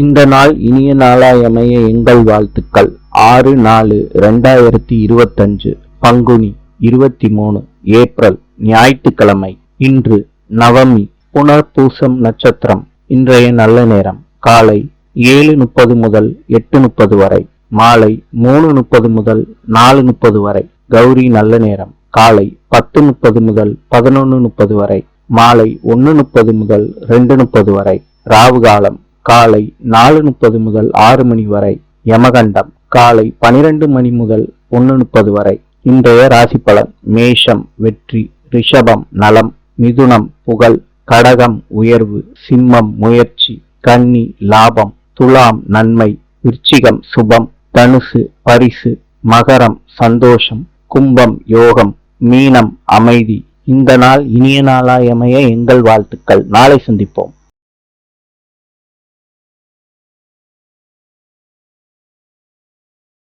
இந்த நாள் இனிய நாளாயமைய எங்கள் வாழ்த்துக்கள். ஆறு நாலு ரெண்டாயிரத்தி இருபத்தஞ்சு பங்குனி இருபத்தி மூணு ஏப்ரல் ஞாயிற்றுக்கிழமை இன்று நவமி புனர்பூசம் நட்சத்திரம் இன்றைய நல்ல நேரம். காலை ஏழு முப்பது முதல் எட்டு முப்பது வரை மாலை மூணு முப்பது முதல் நாலு முப்பது வரை கௌரி நல்ல நேரம். காலை பத்து முப்பது முதல் பதினொன்று முப்பது வரை மாலை ஒன்று முப்பது முதல் ரெண்டு முப்பது வரை ராவு காலம் காலை நாலு முப்பது முதல் ஆறு மணி வரை யமகண்டம். காலை பனிரெண்டு மணி முதல் ஒன்று முப்பது வரை இன்றைய ராசி பலன் மேஷம் வெற்றி ரிஷபம் நலம் மிதுனம் புகழ் கடகம் உயர்வு சிம்மம் முயற்சி கன்னி லாபம் துலாம் நன்மை விருச்சிகம் சுபம் தனுசு பரிசு மகரம் சந்தோஷம் கும்பம் யோகம் மீனம் அமைதி. இந்த நாள் இனிய நாளாயமைய எங்கள் வாழ்த்துக்கள். நாளை சந்திப்போம்.